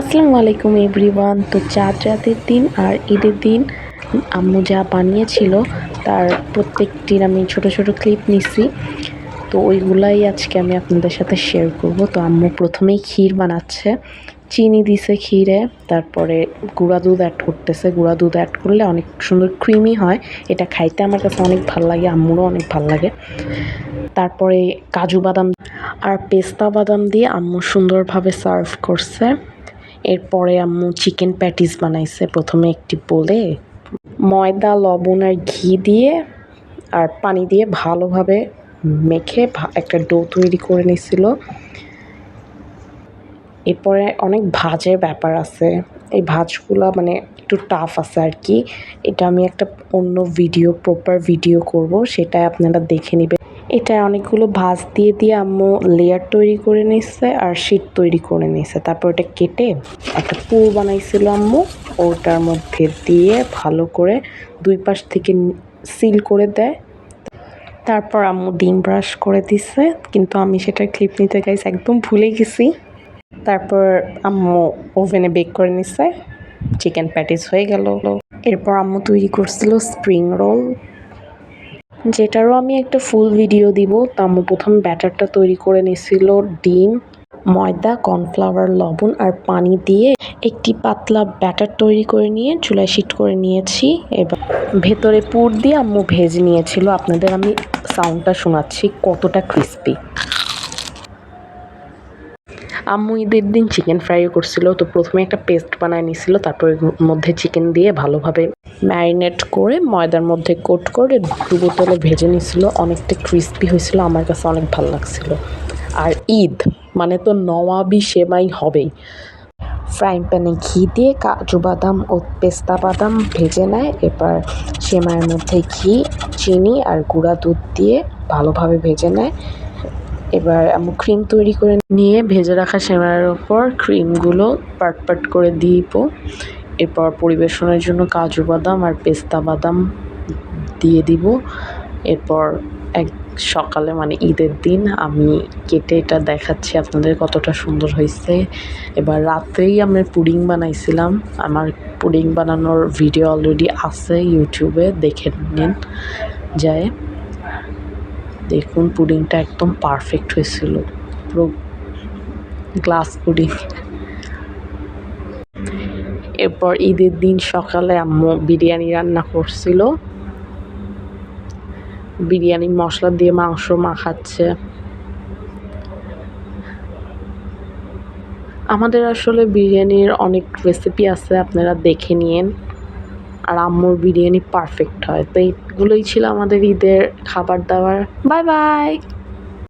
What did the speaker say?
আসসালামু আলাইকুম এভরিওয়ান। তো চাঁদ রাতের দিন আর ঈদের দিন, আম্মু যা বানিয়েছিল তার প্রত্যেকটির আমি ছোট ছোট ক্লিপ নিছি। তো ওইগুলাই আজকে আমি আপনাদের সাথে শেয়ার করব। তো আম্মু প্রথমেই ক্ষীর বানাচ্ছে। চিনি দিছে ক্ষীরে, তারপরে গুঁড়া দুধ অ্যাড করতেছে। গুঁড়া দুধ অ্যাড করলে অনেক সুন্দর ক্রিমি হয়। এটা খাইতে আমার কাছে অনেক ভালো লাগে, আম্মুরও অনেক ভালো লাগে। তারপরে কাজু বাদাম আর পেস্তা বাদাম দিয়ে আম্মু সুন্দরভাবে সার্ভ করছে। এরপরে আম্মু চিকেন প্যাটিস বানাইছে। প্রথমে একটি বলে ময়দা, লবণ আর ঘি দিয়ে আর পানি দিয়ে ভালোভাবে মেখে একটা ডো তৈরি করে নিছিল এরপরে অনেক ভাজের ব্যাপার আছে। এই ভাজগুলো মানে একটু টাফ আছে আর কি। এটা আমি একটা অন্য ভিডিও প্রপার ভিডিও করব। সেটা আপনারা দেখে নেবেন। এটা অনেকগুলো ভাজ দিয়ে দিয়ে আম্মু লেয়ার তৈরি করে নিচ্ছে আর শীট তৈরি করে নিচ্ছে তারপর ওটা কেটে একটা পুর বানাইছিল আম্মু। ওটার মধ্যে দিয়ে ভালো করে দুই পাশ থেকে সিল করে দেয়। তারপর আম্মু ডিম ব্রাশ করে দিচ্ছে কিন্তু আমি সেটার ক্লিপ নিতে গাইছি একদম ভুলে গেছি। তারপর আম্মু ওভেনে বেক করে নিচ্ছে চিকেন প্যাটিস হয়ে গেল। এরপর আম্মু তৈরি করছিল স্প্রিং রোল যেটারও আমি একটা ফুল ভিডিও দিব। তাম প্রথম ব্যাটারটা তৈরি করে নিয়েছিল ডিম, ময়দা, কর্নফ্লাওয়ার, লবণ আর পানি দিয়ে একটি পাতলা ব্যাটার তৈরি করে নিয়ে চুলায় শিট করে নিয়েছি। এবার ভেতরে পুর দিয়ে আম্মু ভেজে নিয়েছিল। আপনাদের আমি সাউন্ডটা শোনাচ্ছি কতটা ক্রিস্পি আম্মু ঈদের দিন চিকেন ফ্রাইও করছিল। তো প্রথমে একটা পেস্ট বানায় নিছিল, তারপর মধ্যে চিকেন দিয়ে ভালোভাবে ম্যারিনেট করে ময়দার মধ্যে কোট করে ডুবো তেলে ভেজে নিছিল। অনেকটা ক্রিস্পি হয়েছিল, আমার কাছে অনেক ভালো লাগছিল। আর ঈদ মানে তো নওয়াবি সেমাই হবেই। ফ্রাইং প্যানে ঘি দিয়ে কাজু বাদাম ও পেস্তা বাদাম ভেজে নেয়। এবার সেমাইয়ের মধ্যে ঘি, চিনি আর গুঁড়া দুধ দিয়ে ভালোভাবে ভেজে নেয়। এবার আমি ক্রিম তৈরি করে নিয়ে ভেজে রাখা সেমাইয়ের ওপর ক্রিমগুলো পাট পাট করে দিব। এরপর পরিবেশনের জন্য কাজু বাদাম আর পেস্তা বাদাম দিয়ে দিব। এরপর এক সকালে মানে ঈদের দিন আমি কেটে এটা দেখাচ্ছি আপনাদের কতটা সুন্দর হয়েছে। এবার রাতেই আমি পুডিং বানাইছিলাম। আমার পুডিং বানানোর ভিডিও অলরেডি আছে ইউটিউবে দেখে নিন। যায় দেখুন, পুডিংটা একদম পারফেক্ট হয়েছিল। পুরো গ্লাস পুডিং এরপর ঈদের দিন সকালে আম্মু বিরিয়ানি রান্না করছিল। বিরিয়ানি মশলা দিয়ে মাংস মাখাচ্ছে। আমাদের আসলে বিরিয়ানির অনেক রেসিপি আছে, আপনারা দেখে নিন আর আম্মুর বিরিয়ানি পারফেক্ট হয়। তো এইগুলোই ছিল আমাদের ঈদের খাবার দাবার। Bye bye